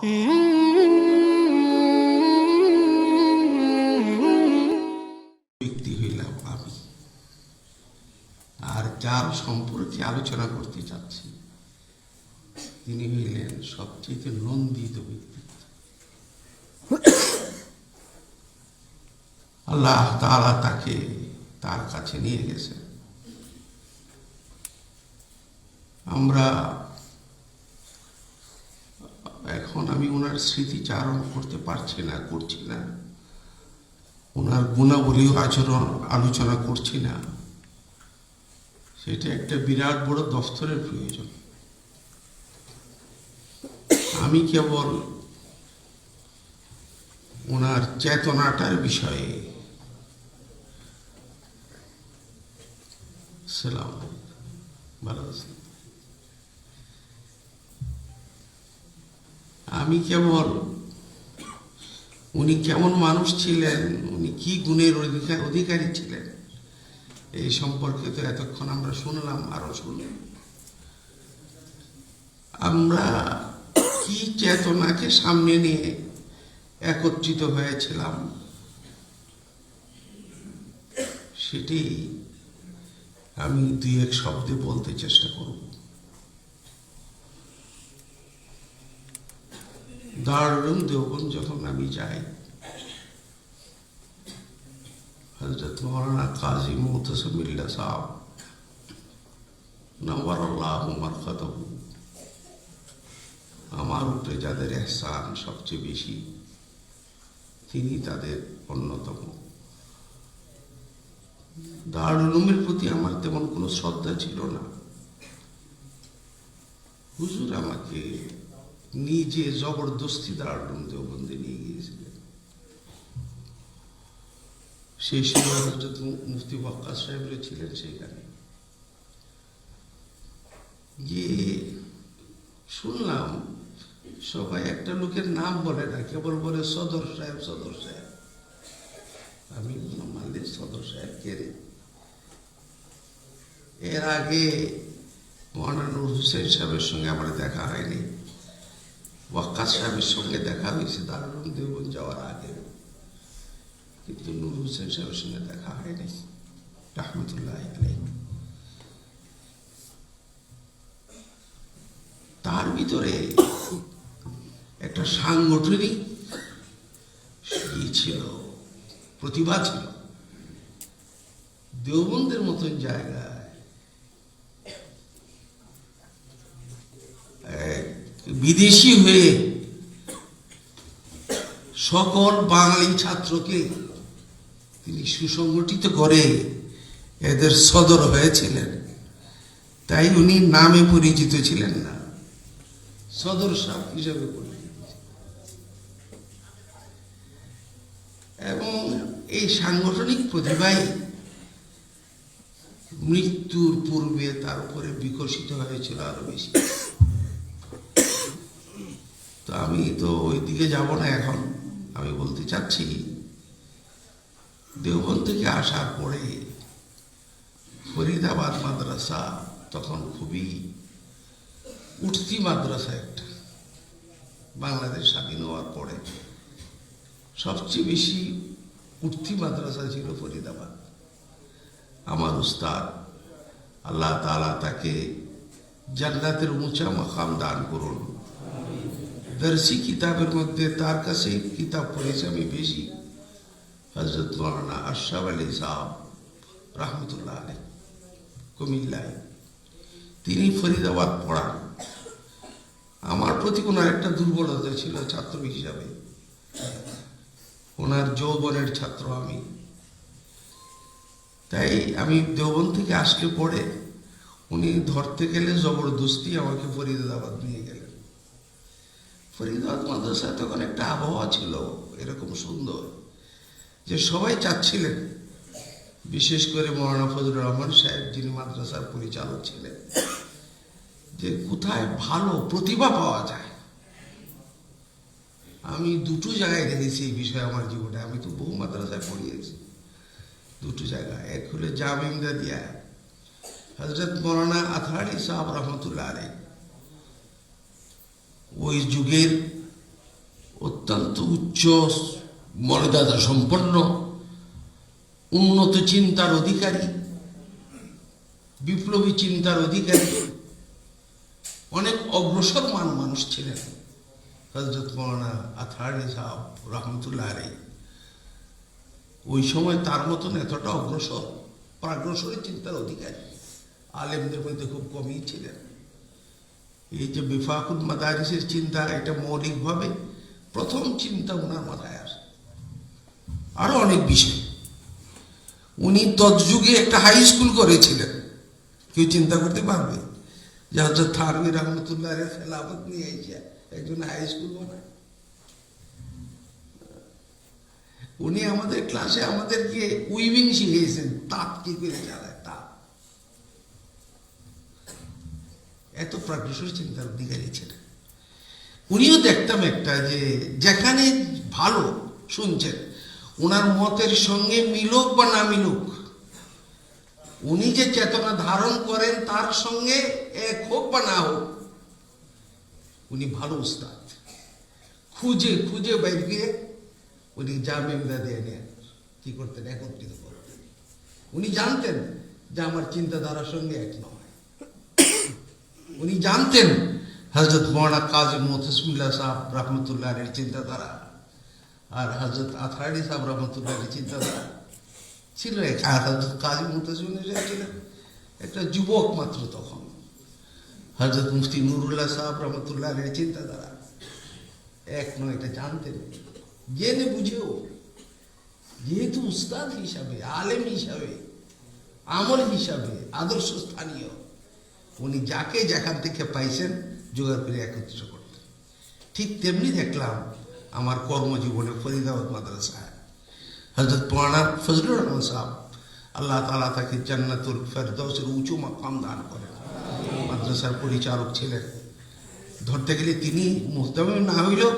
ব্যক্তি হইলাম আমি। আর যার সম্পর্কে আলোচনা করতে চাচ্ছি, তিনি হইলেন সবচেয়ে নন্দিত ব্যক্তি। আল্লাহ তাআলা তাকে তার কাছে নিয়ে গেছে আমরা এখন আমি ওনার স্মৃতিচারণ করতে পারছি না, করছি না। ওনার গুণাবলী ও আচরণ আলোচনা করছি না। সেটা একটা বিরাট বড় দফতরের প্রয়োজন। আমি কেবল ওনার চেতনাটার বিষয়ে সালাম ভালো আছেন? আমি কেবল উনি কেমন মানুষ ছিলেন? উনি কি গুণের অধিকার ছিলেন? এই সম্পর্কে তো এতক্ষণ আমরা শুনলাম, আরও শুনলাম আমরা কি চেতনাকে সামনে নিয়ে একত্রিত হয়েছিলাম? সেটি আমি দুই এক শব্দে বলতে চেষ্টা করব। দারুণ দেওবন যখন আমি যাই। হজরত মৌলানা কাজী মোহতসমিল্লা সাহ নবর আল্লাহ মারফতহ আমার উপরে যাদের এহসান সবচেয়ে বেশি, তিনি তাদের অন্যতম। দারুলুমের প্রতি আমার তেমন কোনো শ্রদ্ধা ছিল না। হুজুর আমাকে নিজে জবরদস্তি দারুলুম দেওবন্দে নিয়ে গিয়েছিলেন সেই সময় মুফতি বক্কা সাহেবরা ছিলেন সেখানে। গিয়ে শুনলাম, সবাই একটা লোকের নাম বলে না, কেবল বলে সদর সাহেব সদর সাহেব। আমি মালিক, সদর সাহেব কে রে? এর আগে মহানা নুর হুসেন সাহেবের সঙ্গে আমার দেখা হয়নি। ওয়াক্কাস সাহেবের সঙ্গে দেখা হয়েছে, দারুণ দেবন যাওয়ার আগে। কিন্তু নুর হুসেন সাহেবের সঙ্গে দেখা হয়নি রহমতুল্লাহ তার ভিতরে একটা সাংগঠনিক ই ছিল, প্রতিভা ছিল। দেওবন্দের মতন জায়গায় এক বিদেশি হয়ে সকল বাঙালি ছাত্রকে তিনি সুসংগঠিত করে এদের সদর হয়েছিলেন। তাই উনি নামে পরিচিত ছিলেন না। সদর সাহ হিসাবে এবং এই সাংগঠনিক প্রতিভাই মৃত্যুর পূর্বে তার উপরে বিকশিত হয়েছিল আরও বেশি। তো আমি তো ওই দিকে যাব না এখন। আমি বলতে চাচ্ছি, দেওবন্দ থেকে আসার পরে ফরিদাবাদ মাদ্রাসা তখন খুবই উঠতি মাদ্রাসা একটা। বাংলাদেশ স্বাধীন হওয়ার পরে সবচেয়ে বেশি উঠতি মাদ্রাসা ছিল ফরিদাবাদ। আমার উস্তাদ আল্লাহ তাআলা তাকে জান্নাতের উঁচা মাকাম দান করুন। দর্শি কিতাবের মধ্যে তার কাছে কিতাব পড়েছি আমি বেশি। হজরত মৌলানা আশরাফ আলী সাহ রহমতুল্লাহ আলী কুমিল্লায়। তিনি ফরিদাবাদ পড়ান। আমার প্রতি কোনো একটা দুর্বলতা ছিল ছাত্র হিসাবে। ওনার যৌবনের ছাত্র আমি। তাই আমি দেওবন থেকে আসলে পড়ে উনি ধরতে গেলে জবরদস্তি আমাকে ফরিদাবাদ নিয়ে গেলেন। ফরিদাবাদ মাদ্রাসায় তখন একটা আবহাওয়া ছিল, এরকম সুন্দর, যে সবাই চাচ্ছিলেন। বিশেষ করে মৌলানা ফজলুর রহমান সাহেব, যিনি মাদ্রাসার পরিচালক ছিলেন, যে কোথায় ভালো প্রতিভা পাওয়া যায়। আমি দুটো জায়গায় দেখেছি এই বিষয়ে আমার জীবনে, আমি তো বহু মাদ্রাসায় পড়িয়েছি। দুটো জায়গা এক হলো জামিম দিয়া হজরত মৌলানা আথারি সাহাব রহমতুল্লাহ আলাই ওই যুগের অত্যন্ত উচ্চ মর্যাদা সম্পন্ন, উন্নত চিন্তার অধিকারী, বিপ্লবী চিন্তার অধিকারী, অনেক অগ্রসর মান মানুষ ছিলেন। হজরত মৌলানা আথারি সাহ রহমতুল্লাহ আলাই ওই সময় তার মতন এতটা অগ্রসর, প্রাগ্রসরী চিন্তার অধিকারী আলেমদের মধ্যে খুব কমই ছিলেন। এই যে বিফাকুল মাদারিসের চিন্তা, এটা মৌলিকভাবে প্রথম চিন্তা ওনার মাথায় আসে। আরও অনেক বিষয়। উনি তৎযুগে একটা হাই স্কুল করেছিলেন। কেউ চিন্তা করতে পারবে? যে হচ্ছে থারবি রহমতুল্লাহ খেলাফত নিয়ে এসে একজন হাই স্কুল বানায় উনি আমাদের ক্লাসে আমাদেরকে উইভিং শিখিয়েছেন, তাঁত কি করে চালায় তাঁত এত প্রাগ্রসর চিন্তার অধিকারী ছিলেন উনিও দেখতাম একটা যে যেখানে ভালো শুনছেন, ওনার মতের সঙ্গে মিলুক বা না মিলুক, উনি যে চেতনা ধারণ করেন তার সঙ্গে এক হোক বা না হোক, উনি ভালো উস্তাদ। খুঁজে খুঁজে বাইর গিয়ে উনি জামিনদা দিয়ে নেন। কি করতেন? একত্রিত করতেন। উনি জানতেন যে আমার চিন্তাধারার সঙ্গে এক নয়। উনি জানতেন হজরত মৌলানা কাজী মোহতসমুল্লাহ সাহেব রহমতুল্লাহ এর চিন্তাধারা আর হজরত আথারি সাহেব রহমতুল্লাহ এর চিন্তাধারা। ছিল হজরত কাজী মোহতসমুল্লাহ সাহেব ছিলেন, একটা যুবক মাত্র তখন। হজরত মুফতি নুরুল্লাহ সাহেব রহমতুল্লাহ এর চিন্তাধারা। এক নয় এটা জানতেন। জেনে বুঝেও, যেহেতু উস্তাদ হিসাবে, আলেম হিসাবে, আমল হিসাবে, আদর্শ স্থানীয় উনি যাকে যেখান থেকে পাইছেন জোগাড় করে একত্রিত করতেন। ঠিক তেমনি দেখলাম আমার কর্মজীবনে ফরিদাবাদ মাদ্রাসায় হজরত পড়ানা ফজলুর রহমান সাহেব, আল্লাহ তালা তাকে জান্নাতুল ফেরদৌসের উঁচু মাকাম দান করেন। মাদ্রাসার পরিচালক ছিলেন। ধরতে গেলে তিনি মুহতামি না হইলেও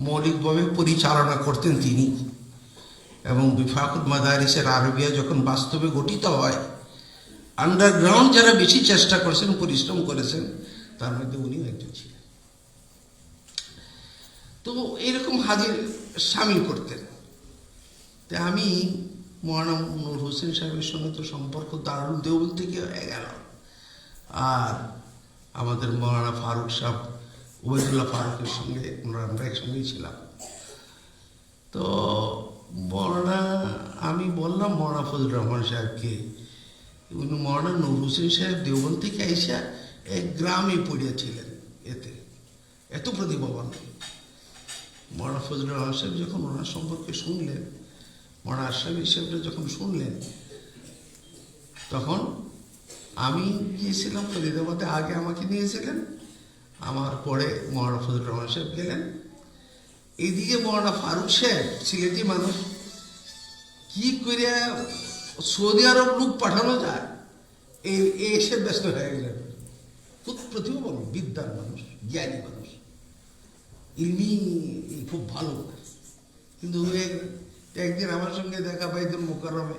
মৌলিকভাবে পরিচালনা করতেন তিনি। এবং বিফাকুল মাদারিসের আরবিয়া যখন বাস্তবে গঠিত হয় আন্ডারগ্রাউন্ড যারা বেশি চেষ্টা করেছেন, পরিশ্রম করেছেন, তার মধ্যে উনিও একজন ছিলেন। তো এরকম হাজির সামিল করতেন। তা আমি মহানা নূর হোসেন সাহেবের সঙ্গে তো সম্পর্ক দারুল দেউল থেকে হয়ে গেল। আর আমাদের মৌলানা ফারুক সাহেব ওবেদুল্লাহ ফারুকের সঙ্গে আমরা একসঙ্গেই ছিলাম। তো মৌলানা, আমি বললাম মৌলানা ফজল রহমান সাহেবকে উনি মৌলানা নূর হোসেন সাহেব দেওবন থেকে আইসা এক গ্রামে পড়িয়াছিলেন এতে। এত প্রতিভাবান। মৌলানা ফজল রহমান সাহেব যখন ওনার সম্পর্কে শুনলেন মৌলানা আশরাফ সাহেবরা যখন শুনলেন, তখন আমি গিয়েছিলাম ফরিদাবাদে আগে আমাকে নিয়েছিলেন, আমার পরে মৌলানা ফজল রহমান সাহেব গেলেন। এদিকে মৌলানা ফারুক সাহেব, সিলেটি মানুষ, কি করে সৌদি আরব লোক পাঠানো যায় এসে ব্যস্ত হয়ে গেলেন। খুব প্রতিভাবান, বিদ্যার মানুষ, জ্ঞানী মানুষ। ইলমি খুব ভালো। কিন্তু এক- একদিন আমার সঙ্গে দেখা বাইতুল মোকারমে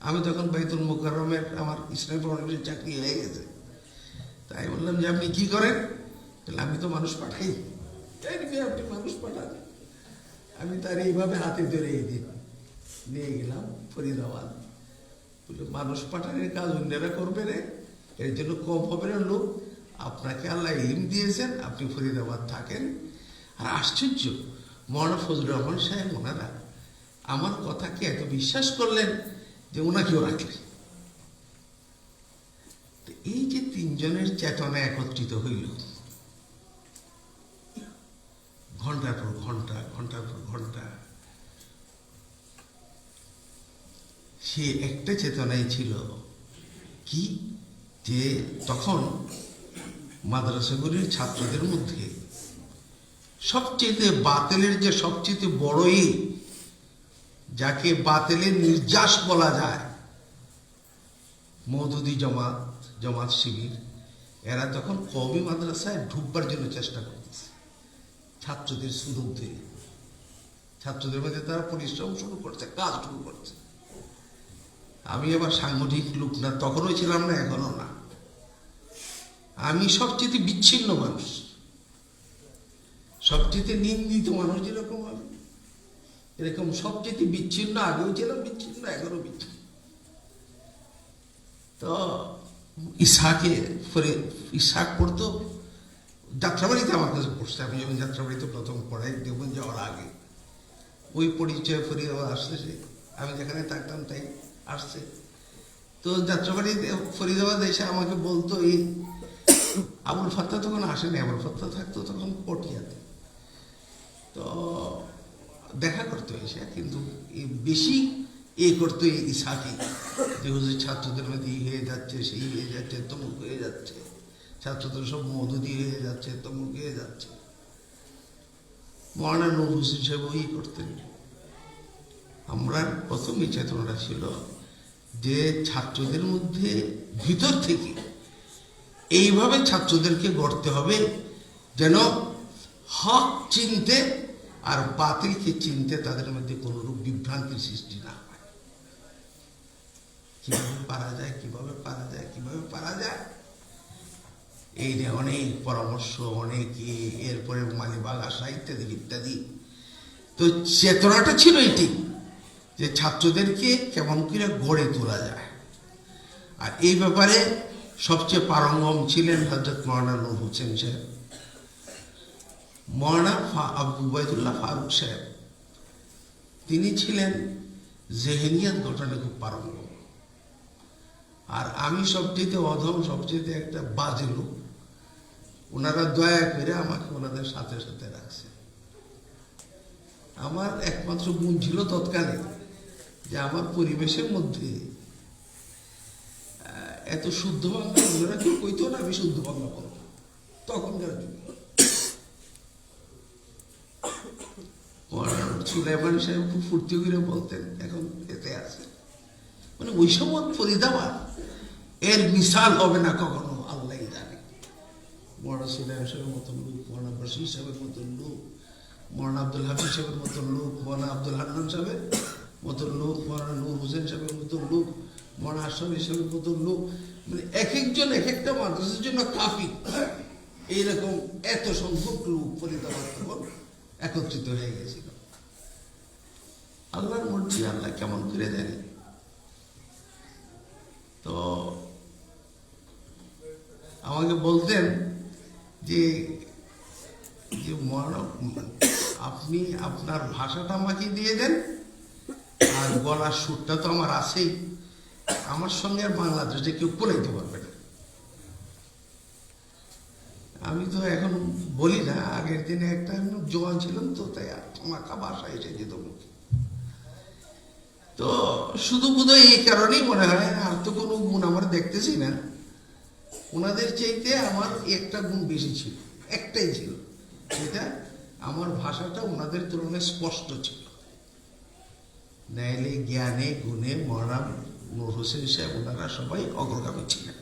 আমি তখন বাইতুল মোকারমের আমার ইসলামী ফাউন্ডেশন চাকরি হয়ে গেছে। তাই বললাম যে, আপনি কি করেন? তাহলে আমি তো মানুষ পাঠাই। তাই আপনি মানুষ পাঠান। আমি তার এইভাবে হাতে ধরে দিন নিয়ে গেলাম, ফরিদাবাদ। মানুষ পাঠানোর কাজ অন্যরা করবে রে। এর জন্য কম হবে না লোক। আপনাকে আল্লাহ ইলিম দিয়েছেন, আপনি ফরিদাবাদ থাকেন। আর আশ্চর্য মৌলানা ফজলুর রহমান সাহেব ওনারা আমার কথাকে এত বিশ্বাস করলেন যে ওনাকেও রাখলেন। তো এই যে তিনজনের চেতনা একত্রিত হইল, ঘণ্টার পর ঘণ্টা, ঘণ্টার পর ঘণ্টা সে একটা চেতনাই ছিল। কি? যে তখন মাদ্রাসাগুলির ছাত্রদের মধ্যে সবচেয়ে বাতিলের যে সবচেয়ে বড়ই যাকে বাতিলের নির্যাস বলা যায় মৌদুদি জমাত জমাত শিবির, এরা তখন কবি মাদ্রাসায় ঢুকবার জন্য চেষ্টা করতেছে। ছাত্রদের সুযোগ ধরে ছাত্রদের মধ্যে তারা পরিশ্রম শুরু করছে, কাজ শুরু করছে। আমি আবার সাংগঠনিক লোক না, তখনও ছিলাম না এখনও না। আমি সবচেয়ে বিচ্ছিন্ন মানুষ। সবচেয়ে নিন্দিত মানুষ যেরকম আমি। এরকম সবচেয়ে বিচ্ছিন্ন, আগেও ছিলাম বিচ্ছিন্ন এখনও বিচ্ছিন্ন। তো ইসাকে ফরে ইসাক পড়তো যাত্রাবাড়িতে আমার কাছে পড়ছে, আমি যখন যাত্রাবাড়িতে প্রথম পড়াই দেবন যাওয়ার আগে। ওই পরিচয় ফরিদাবাদ আসতেছে আমি যেখানে থাকতাম তাই। আসছে। তো যাত্রাবাড়িতে ফরিদাবাদ এসে আমাকে বলতো, এই আবুল ফাত্তা তখন আসেনি, আবুল ফাত্তা থাকতো তখন পটিয়াতে। তো দেখা করতো এসে, কিন্তু বেশি এ করতো এই ইসাকি যে ছাত্রদের মধ্যে ই হয়ে যাচ্ছে, সেই হয়ে যাচ্ছে, তমুক হয়ে যাচ্ছে, ছাত্রদের সব মধুদি হয়ে যাচ্ছে, তমুক হয়ে যাচ্ছে। মহানা নূর হুসেন সাহেব ওই করতেন। আমরা প্রথম চেতনাটা ছিল যে ছাত্রদের মধ্যে ভিতর থেকে এইভাবে ছাত্রদেরকে গড়তে হবে যেন হক চিনতে আর বাতিলকে চিনতে তাদের মধ্যে কোনো রূপ বিভ্রান্তির সৃষ্টি না হয়। কীভাবে পারা যায়, কীভাবে পারা যায়, কীভাবে পারা যায়? এই যে অনেক পরামর্শ, অনেক এরপরে মালিবাগ আসা ইত্যাদি ইত্যাদি। তো চেতনাটা ছিল এটি। যে ছাত্রদেরকে কেমন করে গড়ে তোলা যায়। আর এই ব্যাপারে সবচেয়ে পারঙ্গম ছিলেন হজরত মৌলানা নূর হোসেন সাহেব। মৌলানা ফা- আবু উবায়দুল্লাহ ফারুক সাহেব, তিনি ছিলেন জেহেনিয়াত গঠনে খুব পারঙ্গম। আর আমি সবচেয়ে অধম, সবচেয়ে একটা বাজে লোক। ওনারা দয়া করে আমাকে ওনাদের সাথে সাথে রাখছে আমার একমাত্র গুণ ছিল তৎকালে যে আমার পরিবেশের মধ্যে এত শুদ্ধ বাংলা ওনারা কেউ কইতো না আমি শুদ্ধ বাংলা বলব। তখনকার যুগে সুলাইমান সাহেব খুব ফুর্তি করে বলতেন, এখন এতে আছে। মানে ওই সময় ফরিদাবাদ এর মিসাল হবে না কখনো, আল্লাহ জানে। মহানা সুলাইমান সাহেবের মতন লোক মহানা বসির সাহেবের মতন লোক মহানা আব্দুল হাফিজ সাহেবের মতন লোক মহানা আব্দুল হান্নান সাহেবের মতন লোক মহানা নূর হোসেন সাহেবের মতন লোক মহানা আশরাফ সাহেবের মতন লোক। মানে এক একজন, এক একটা মাদ্রাসার জন্য কাফি এইরকম এত সংখ্যক লোক ফরিদাবাদ তখন একত্রিত হয়ে গেছিল। আল্লাহর মর্জি, আল্লাহ কেমন করে জানি তো আমাকে বলতেন যে যে মহানব আপনি আপনার ভাষাটা আমাকে দিয়ে দেন। আর গলার সুরটা তো আমার আছেই। আমার সঙ্গে আর বাংলাদেশে কেউ পড়াইতে পারবে না। আমি তো এখন বলি না, আগের দিনে একটা জোয়ান ছিলাম তো, তাই আমাকা ভাষা এসে যেত মুখে। তো শুধু বোধহয় এই কারণেই মনে হয়, আর তো কোনো গুণ আমার দেখতেছি না। ওনাদের চাইতে আমার একটা গুণ বেশি ছিল, একটাই ছিল। সেটা আমার ভাষাটা ওনাদের তুলনায় স্পষ্ট ছিল। নাইলে জ্ঞানে, গুণে নূর হোসেন সাহেব ওনারা সবাই অগ্রগামী ছিলেন।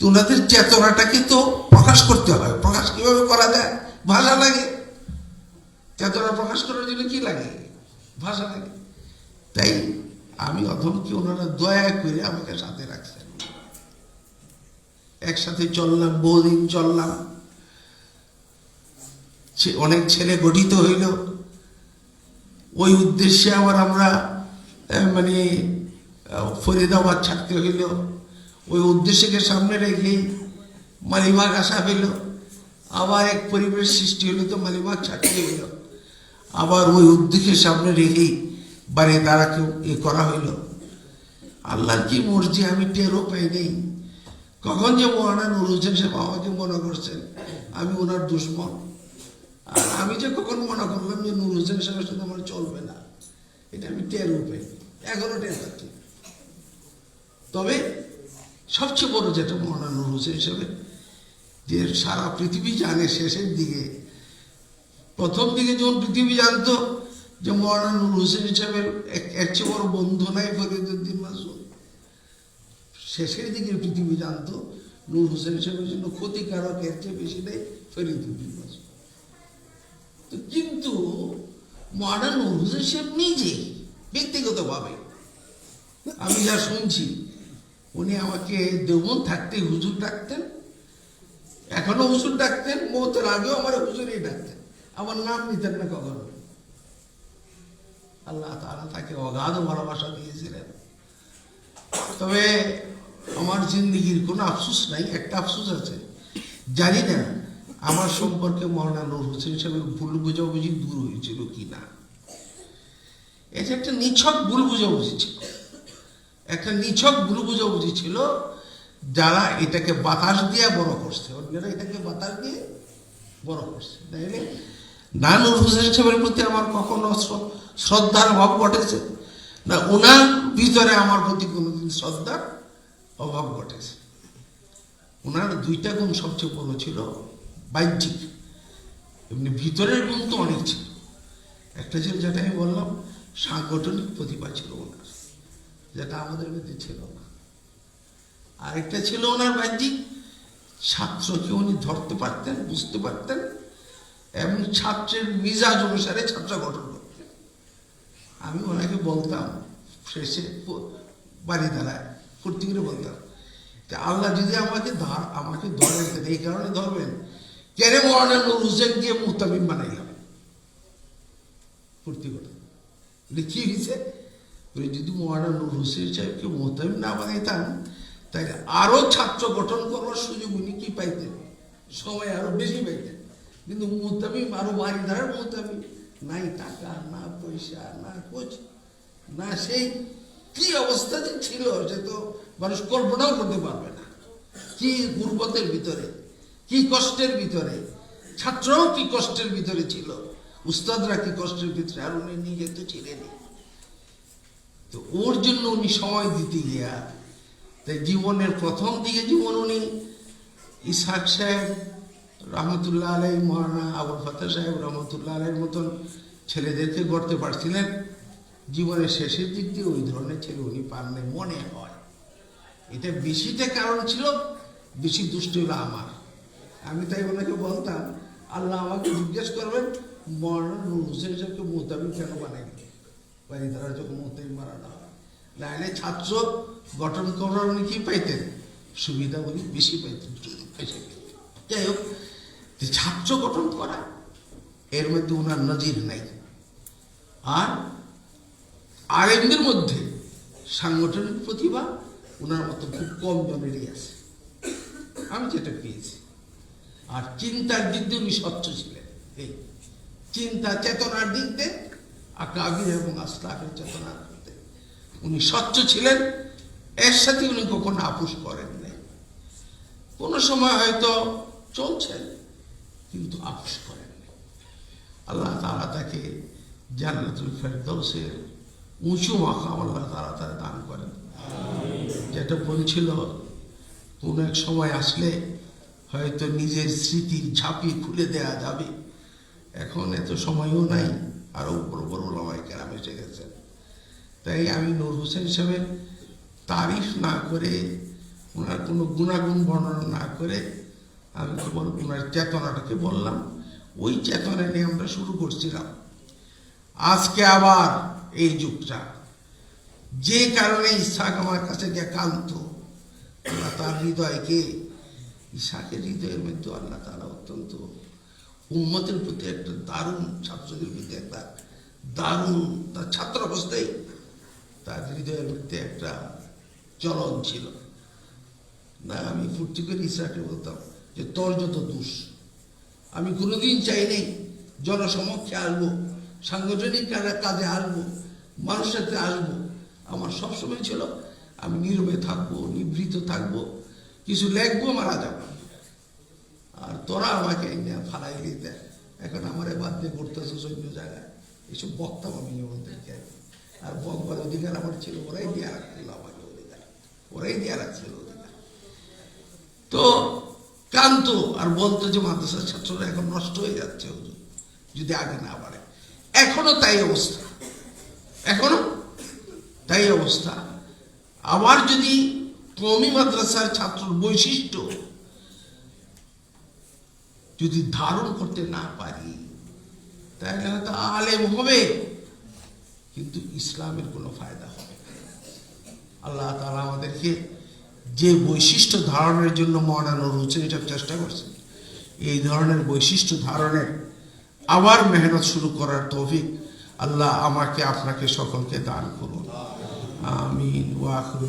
তো ওনাদের চেতনাটাকে তো প্রকাশ করতে হয়। প্রকাশ কীভাবে করা যায়? ভাষা লাগে। চেতনা প্রকাশ করার জন্য কি লাগে? ভাষা লাগে। তাই আমি অধমকে ওনারা দয়া করে আমাকে সাথে রাখছেন। একসাথে চললাম, বহুদিন চললাম। অনেক ছেলে গঠিত হইল। ওই উদ্দেশ্যে আবার আমরা মানে ফরিদাবাদ ছাড়তে হইল। ওই উদ্দেশ্যকে সামনে রেখেই মালিবাগ আসা হইল। আবার এক পরিবেশ সৃষ্টি হইল তো মালিবাগ ছাড়তে হইল। আবার ওই উদ্দেশ্যের সামনে রেখেই বাড়ি তারাকেও এ করা হইল। আল্লাহর কি মর্জি আমি টেরও পাই নেই। কখন যে মহানা নুর হোসেন সাহেব মনে করছেন, আমি ওনার দুশ্মন। আর আমি যে কখন মনে করলাম যে নুর হোসেন সাহেবের সাথে আমার চলবে না, এটা আমি টেরও পাই এখনও টের পাচ্ছি। তবে সবচেয়ে বড় যেটা মহানা নুর হোসেন সাহেবের যে সারা পৃথিবী জানে শেষের দিকে, প্রথম দিকে যখন পৃথিবী জানতো যে মৌলানা নুর হোসেন সাহেবের এর চেয়ে বড় বন্ধু নাই ফরিদুদ্দিন মাসুদ, শেষের দিকে পৃথিবী জানতো নূর হোসেন সাহেবের জন্য ক্ষতিকারক এর চেয়ে বেশি নেই ফরিদুদ্দিন মাসুদ। কিন্তু মডার্ন হোসেন সাহেব নিজে ব্যক্তিগতভাবে। আমি যা শুনছি, উনি আমাকে দেবন থাকতে হুজুর ডাকতেন, এখনও হুজুর ডাকতেন, মতের আগেও আমার হুজুরই ডাকতেন। আমার নাম নিতেন না কখনো। আল্লাহ তারা তাকে অগাধ ভালোবাসা দিয়েছিলেন। তবে আমার জিন্দিগির কোনো আফসোস নাই, একটা আফসোস আছে। জানি না আমার সম্পর্কে মৌলানা নূর হোসেন সাহেবের ভুল বুঝাবুঝি দূর হয়েছিল কি না এটা একটা নিছক ভুল বুঝাবুঝি ছিল। একটা নিছক ভুল বুঝাবুঝি ছিল, যারা এটাকে বাতাস দিয়ে বড় করছে। অন্যরা এটাকে বাতাস দিয়ে বড় করছে। তাইলে নানুর হোসেন সাহেবের প্রতি আমার কখনো শ্রদ্ধার অভাব ঘটেছে? না ওনার ভিতরে আমার প্রতি কোনোদিন শ্রদ্ধার অভাব ঘটেছে? ওনার দুইটা গুণ সবচেয়ে বড় ছিল বাহ্যিক এমনি ভিতরের গুণ তো অনেক ছিল। একটা ছিল যেটা আমি বললাম, সাংগঠনিক প্রতিভা ছিল ওনার। যেটা আমাদের মধ্যে ছিল না। আরেকটা ছিল ওনার বাহ্যিক ছাত্রকে উনি ধরতে পারতেন, বুঝতে পারতেন, এবং ছাত্রের মিজাজ অনুসারে ছাত্র গঠন করতেন। আমি ওনাকে বলতাম, শেষে বাড়ি দাঁড়ায় ফুর্তি করে বলতাম আল্লাহ যদি আমাকে আমাকে ধরেন, এই কারণে ধরবেন কেন নুর হোসেন দিয়ে মুহতামিম বানাইলাম ফুর্তি করে। বলে কি হয়েছে যদি মহানা নুর হোসেন সাহেবকে মোহতামিম না বানাইতাম তাহলে আরও ছাত্র গঠন করবার সুযোগ উনি কি পাইতেন? সময় আরও বেশি পাইতেন। কিন্তু মোহতামিম আরও বাড়ি ধারার মোহতামিম নাই টাকা, না পয়সা, না কোচ না সেই কি অবস্থা যে ছিল, সে তো মানুষ কল্পনাও করতে পারবে না। কি গুরবতের ভিতরে। কি কষ্টের ভিতরে? ছাত্রও কি কষ্টের ভিতরে ছিল? উস্তাদরা কি কষ্টের ভিতরে? আর উনি নিজে তো ছিলেনই। তো ওর জন্য উনি সময় দিতে গিয়া, তাই জীবনের প্রথম দিকে জীবন উনি ইসাক সাহেব, রহমতুল্লাহ আলাই মহানা আবুল ফাতা সাহেব, রহমতুল্লাহ আলাইয়ের মতন ছেলেদেরকে গড়তে পারছিলেন। জীবনের শেষের দিক দিয়ে ওই ধরনের ছেলে উনি পাননি মনে হয়। এটা বেশিটা কারণ ছিল, বেশি দুষ্ট হলো আমার। আমি তাই ওনাকে বলতাম, আল্লাহ আমাকে জিজ্ঞেস করবেন মরানা নূর হোসেন সাহেবকে কেন বানাইনি বাড়ি তারা যখন মোতাবিক মারানো হয়। নাহলে ছাত্র গঠন করার উনি কি পাইতেন? সুবিধা উনি বেশি পাইতেন যাই হোক, যে ছাত্র গঠন করা, এর মধ্যে ওনার নজির নাই। আর আলেমদের মধ্যে সাংগঠনিক প্রতিভা ওনার মতো খুব কম জনেরই আছে। আমি যেটা পেয়েছি। আর চিন্তার দিক দিয়ে উনি স্বচ্ছ ছিলেন। এই চিন্তা চেতনার দিক দিয়ে আকাবির এবং আসলাফের চেতনার দিয়ে। উনি স্বচ্ছ ছিলেন, এর সাথে উনি কখনো আপুস করেন নাই। কোনো সময় হয়তো চলছেন, কিন্তু আপুস করেন নাই। আল্লাহ তাআলা তাকে জান্নাতুল ফেরদৌসের উঁচু মাকাম আল্লাহ তাআলা তারা দান করেন। যেটা বলছিল, কোন এক সময় আসলে হয়তো নিজের স্মৃতির ঝাঁপি খুলে দেয়া যাবে। এখন এত সময়ও নাই, আরও বড় বড় লমাই কেরাম এসে গেছেন তাই আমি নূর হোসেন সাহেবের তারিফ না করে, ওনার কোনো গুণাগুণ বর্ণনা না করে, আমি কেবল ওনার চেতনাটাকে বললাম, ওই চেতনা নিয়ে আমরা শুরু করছিলাম। আজকে আবার এই যুগটা। যে কারণে ইসাক আমার কাছে গিয়ে কান্ত আল্লাহ তার হৃদয়কে ইসাকের হৃদয়ের মধ্যে আল্লাহ তারা অত্যন্ত উন্মতের প্রতি একটা দারুণ ছাত্রদের প্রতি একটা দারুণ তার ছাত্র অবস্থায় তার হৃদয়ের মধ্যে একটা চলন ছিল। না, আমি ফুর্তি করে ইসাকে বলতাম যে, তোর যত দোষ, আমি কোনোদিন চাই নাই জনসমক্ষে আসব সাংগঠনিক কাজে- আসব মানুষের সাথে আসব আমার সবসময় ছিল, আমি নীরবে থাকব, নিভৃত থাকব কিছু লেখবো, মারা যাব। আর তোরা আমাকে ফালাই দিতে। এখন আমার বাদ দিয়ে করতেছে অন্য জায়গায়। এসব বক্তাম আমি ওদেরকে আর বকবার অধিকার আমার ছিল, ওরাই দিয়ে রাখছিল আমাকে অধিকার। ওরাই দিয়ে রাখছিল অধিকার। তো কান্ত আর বলতো যে মাদ্রাসার ছাত্ররা এখন নষ্ট হয়ে যাচ্ছে যদি আগে না বাড়ে এখনও তাই অবস্থা। এখনও তাই অবস্থা। আবার যদি কমি মাদ্রাসার ছাত্রর বৈশিষ্ট্য যদি ধারণ করতে না পারি, তাহলে হয়তো আলেম হবে, কিন্তু ইসলামের কোনো ফায়দা হবে আল্লাহ তালা আমাদেরকে যে বৈশিষ্ট্য ধারণের জন্য মহানানো রয়েছে এটা চেষ্টা করছেন, এই ধরনের বৈশিষ্ট্য ধারণের আবার মেহনত শুরু করার তৌফিক আল্লাহ আমাকে, আপনাকে সকলকে দান করুন। আমিন। ওয়াখরু